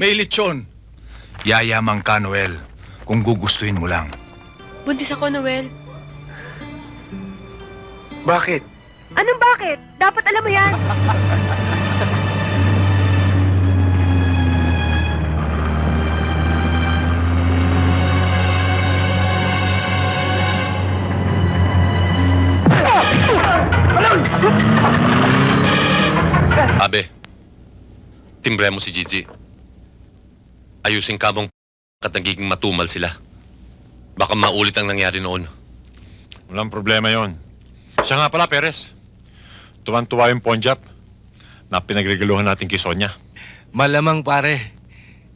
May lechon. Yayamang ka, Noel. Kung gugustuhin mo lang. Buntis ako, Noel. Bakit? Anong bakit? Dapat alam mo yan. Abe, timbre mo si Gigi. Ayusin ka mong kat nagiging matumal sila. Baka maulit ang nangyari noon. Walang problema yon. Siya nga pala, Perez. Tuwan-tuwa yung Ponjap na pinagregaluhan natin kay Sonia. Malamang pare.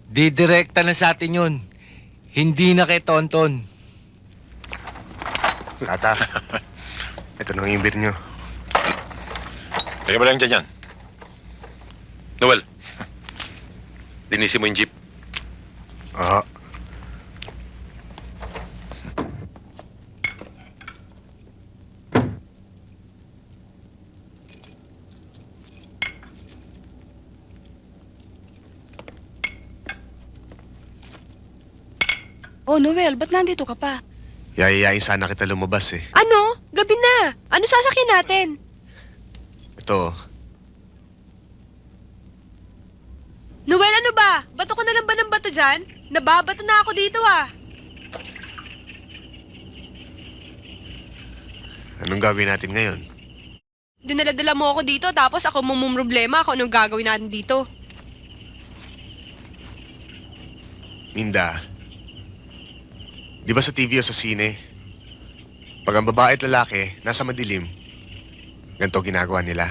Didirekta na sa atin yun. Hindi na kay Tonton. Tata, ito nang imbir nyo. Teka ba lang dyan yan? Noel, dinisi mo yung jeep. Oo. Oh, Noel, ba't nandito ka pa? Yayayain sana kita lumabas eh. Ano? Gabi na. Ano sasakyan natin? Ito, Noel, ano ba? Bato ko na lang ba ng bato dyan? Nababato na ako dito ah. anong gagawin natin ngayon? Dinala-dala mo ako dito tapos ako problema ako anong gagawin natin dito. Minda, di ba sa TV o sa sine, pag ang babae at lalaki nasa madilim, ganito ginagawa nila.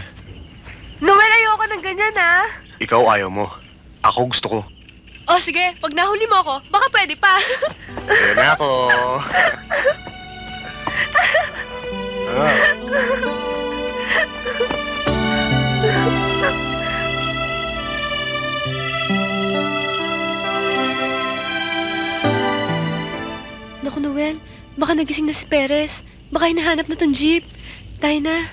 Noel, ayoko ng ganyan ah. Ikaw ayaw mo. Ako gusto ko. Oh, sige. Pag nahuli mo ako, baka pwede pa. Ayan na ako. Ah, Naku, Noel. Baka nagising na si Perez. Baka hinahanap na tong jeep. Tayo na.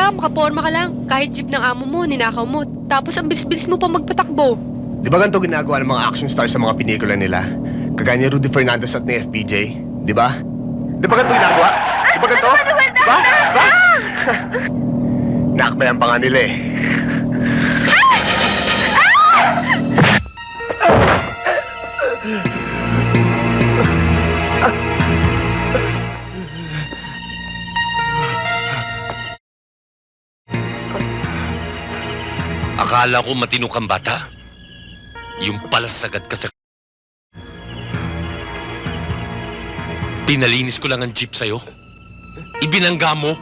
Talaga, makaporma ka lang. Kahit jeep ng amo mo, ninakaw mo. Tapos ang bilis-bilis mo pa magpatakbo. di ba ganito ginagawa ng mga action stars sa mga pelikula nila? Kagaya ni Rudy Fernandez at ni FPJ, di ba? Di ba ganito ginagawa? Di ba ganito? Di ba? Di ba? Nakakbayan pa nga nila eh. Akala ko matino kang bata. Yung pala sagad ka sa... Pinalinis ko lang ang jeep sa'yo. Ibinangga mo.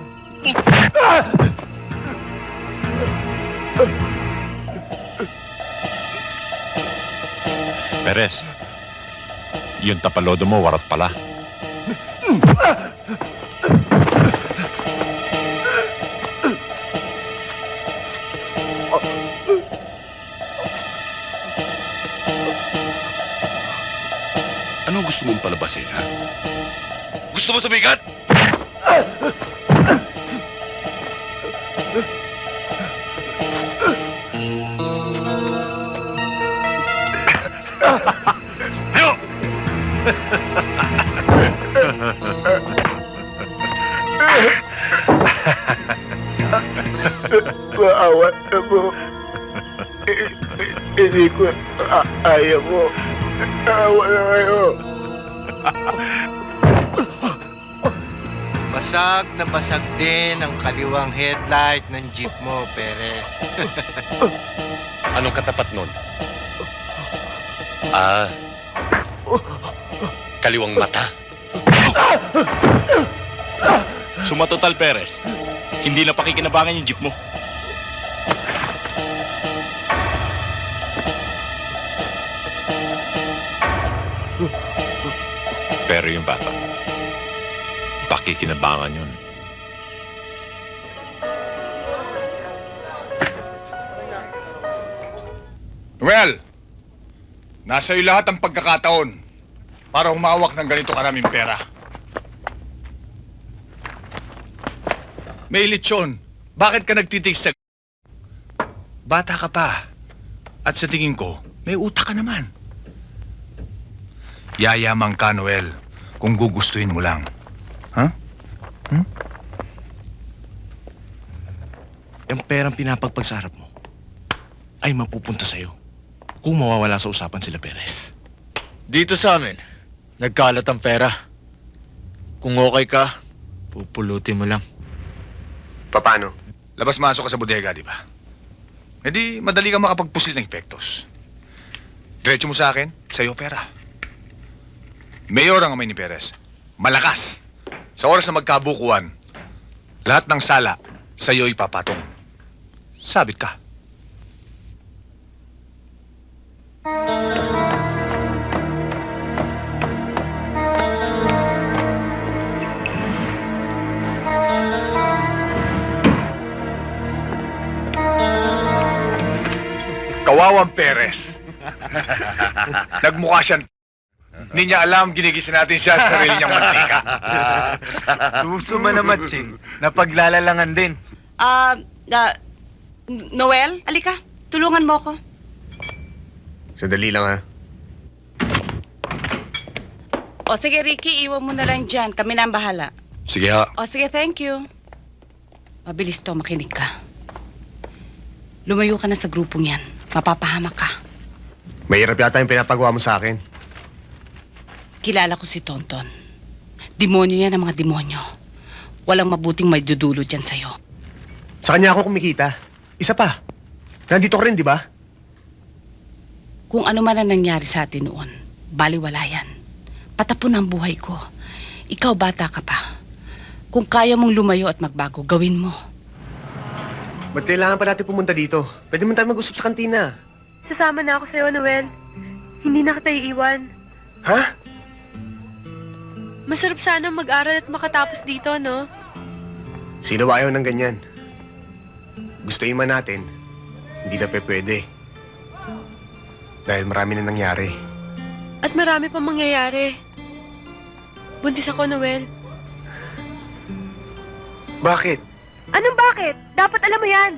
Perez, yung tapalodo mo, warat pala. Gusto mong palabasin, ha? Gusto mo sumikat? Maawa na mo. Hindi ko ayaw mo. Awa na kayo. Basag na basag din ang kaliwang headlight ng jeep mo, Perez. Anong katapat nun? Ah, kaliwang mata. Sumatotal Perez. Hindi na pakikinabangan yung jeep mo. Pero yung bata, pakikinabangan yun. Noel! Nasa iyo lahat ang pagkakataon para humawak ng ganito karaming pera. May lechon. Bakit ka nagtitig sa... Bata ka pa. At sa tingin ko, may utak ka naman. Yayamang ka, Noel, kung gugustuhin mo lang. Yung perang pinapagpag sa harap mo ay mapupunta sa'yo kung mawawala sa usapan sila Perez. Dito sa amin, nagkalat ang pera. Kung okay ka, pupulutin mo lang. Paano? Labas-masok ka sa bodega, di ba? E di, madali ka makapagpusil ng epektos. Diretso mo sa akin, sa'yo pera. Mayor ang amay ni Perez. Malakas. Sa oras na magkabukuan, lahat ng sala, sa'yo ipapatong. Sabit ka. Kawawang Perez. Nagmukha siyang... Hindi niya alam, ginigising natin siya sa sarili niyang mantika. Gusto mo naman, Ching, na paglalalangan din. Ah, na- Noel, alika. Tulungan mo ko. Sandali lang ha. O sige, Ricky, iwan mo na lang dyan. Kami na ang bahala. Sige ha. O sige, thank you. Mabilis to, makinig ka. Lumayo ka na sa grupong yan. Mapapahamak ka. Mahirap yata yung pinapagawa mo sa akin. Kilala ko si Tonton. Demonyo yan ang mga demonyo. Walang mabuting may dudulo dyan sa'yo. Sa kanya ako kumikita. Isa pa. Nandito ka rin, di ba? Kung ano man ang nangyari sa atin noon, baliwala yan. Patapon ang buhay ko. Ikaw bata ka pa. Kung kaya mong lumayo at magbago, gawin mo. Ba't kailangan pa natin pumunta dito? Pwede mo tayo mag-usap sa kantina. Sasama na ako sa'yo, Noel. Hindi na kita iiwan. Ha? Masarap sana mag-aral at makatapos dito, no? Sino ba ayaw ng ganyan? Gustuin man natin, hindi na pe pwede. Dahil marami na nangyari. At marami pang mangyayari. Buntis ako, Noel. Bakit? Anong bakit? Dapat alam mo yan.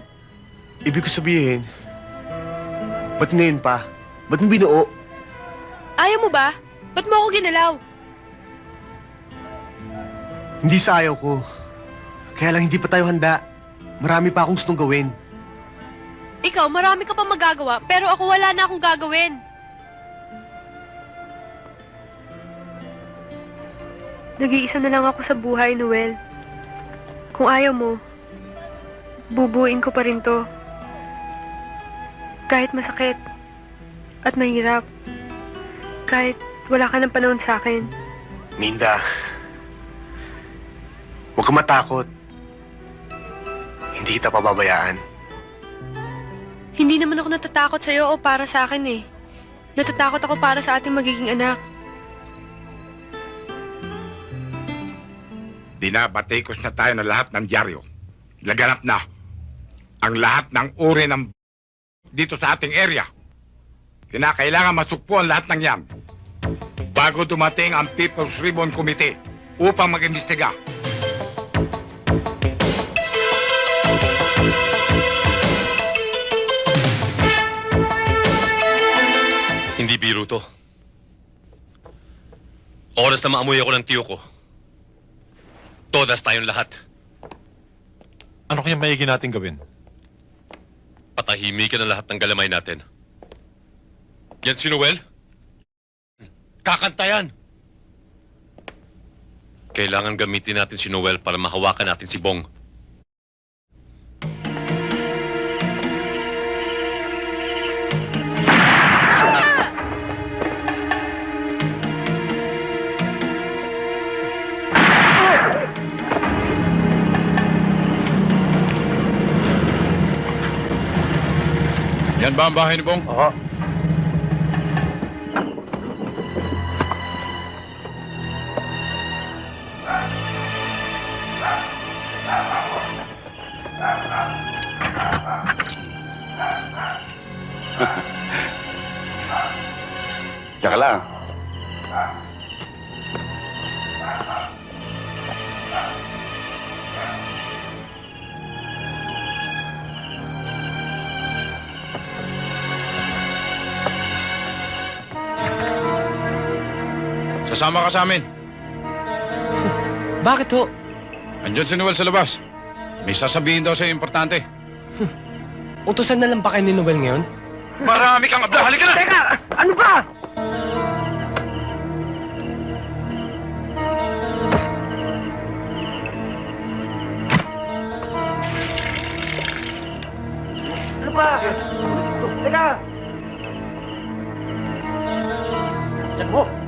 Ibig ko sabihin, ba't ngayon pa? Ba't mo binuo? Ayaw mo ba? Ba't mo ako ginalaw? Hindi sa ayaw ko. Kaya lang hindi pa tayo handa. Marami pa akong gustong gawin. Ikaw, marami ka pa magagawa, pero ako wala na akong gagawin. Nag-iisa na lang ako sa buhay, Noel. Kung ayaw mo, bubuin ko pa rin to. Kahit masakit at mahirap. Kahit wala ka ng panahon sa akin. Minda, huwag ka matakot. Hindi kita pababayaan. Hindi naman ako natatakot sa'yo o para sa akin eh. Natatakot ako para sa ating magiging anak. Dinabatikos na tayo ng lahat ng dyaryo. Laganap na ang lahat ng uri ng dito sa ating area. Kinakailangan masukpo ang lahat ng yan bago dumating ang People's Ribbon Committee upang mag-imbestiga. Oras na maamoy ako ng tiyo ko. Todas tayong lahat. Ano kaya maigi natin gawin? Patahimikin ang lahat ng galamay natin. Yan si Noel? Kakanta yan! Kailangan gamitin natin si Noel para mahawakan natin si Bong. Yan ba ang bahay ni Bong? Oo. Sasama ka sa amin. Bakit ho? Andiyan si Noel sa labas. May sasabihin daw sa'yo importante. Utusan na lang ba kayo ni Noel ngayon? Marami kang abda. Halika na! Teka! Ano ba? Ano ba? Teka! Yan mo!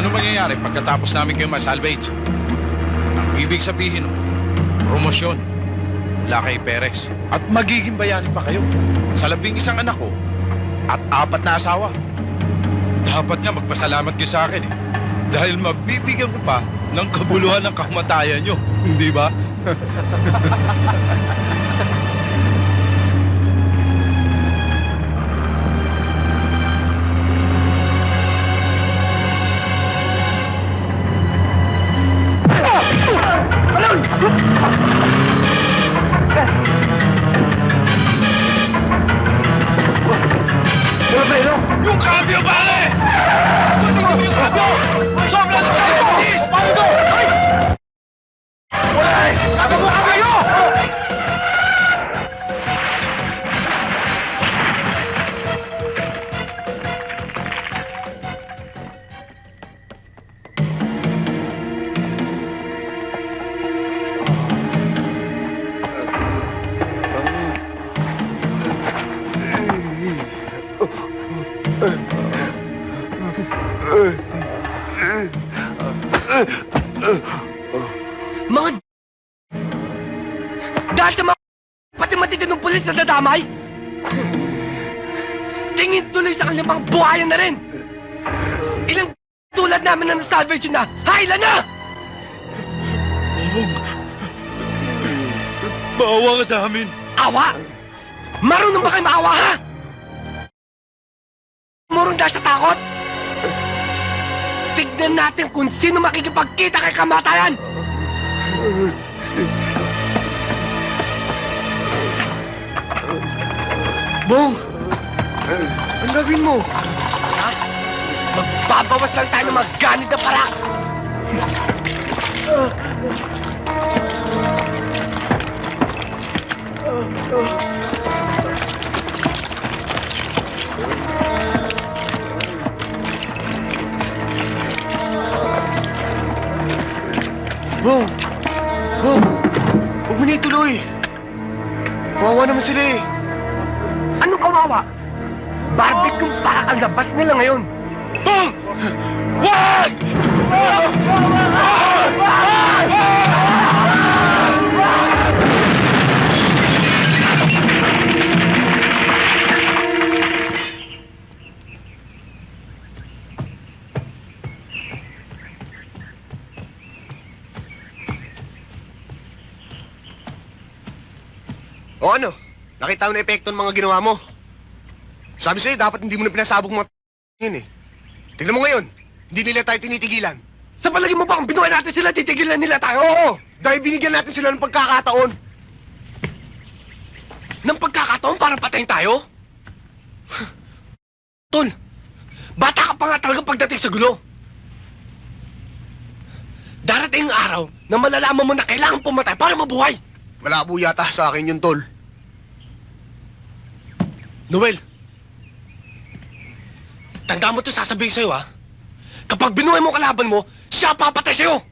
Ano mangyayari pagkatapos namin kayo ma-salvage? Ang ibig sabihin, promosyon mula kay Perez. At magiging bayani pa kayo sa labing isang anak ko at apat na asawa. Dapat nga magpasalamat kayo sa akin eh. Dahil mabibigyan ko pa ng kabuluhan ng kamatayan nyo. Hindi ba? dadamay Tingin tuloy sa kanilang buhayan na rin Ilang tulad namin na nasalvage na Haila na! Maawa ka sa amin! Awa! Marunong ba kayo maawa ha? Murong dahil sa takot? Tignan natin kung sino makikipagkita kay kamatayan! Bong! Ang gagawin mo? Ha? Magbabawas lang tayo ng mga ganit na parak! Bong! Bong! Huwag mo na ituloy! Kawawa naman sila eh! Kawawa? Barbecue para ang labas nila ngayon! Wag! O ano? Nakita mo na epekto ng mga ginawa mo. Sabi sa'yo, dapat hindi mo na pinasabog mga yun eh. Tignan mo ngayon, hindi nila tayo tinitigilan. Sa palagi mo ba kung binuhay natin sila, titigilan nila tayo? Oo, dahil binigyan natin sila ng pagkakataon. Ng pagkakataon para patayin tayo? Tol, bata ka pa nga talaga pagdating sa gulo. Darating ang araw na malalaman mo na kailangan pumatay para mabuhay. Malabo yata sa akin yun, Tol. Noel, tanda mo ito sasabihin sa'yo, ha? Kapag binuhay mo kalaban mo, siya papatay sa'yo!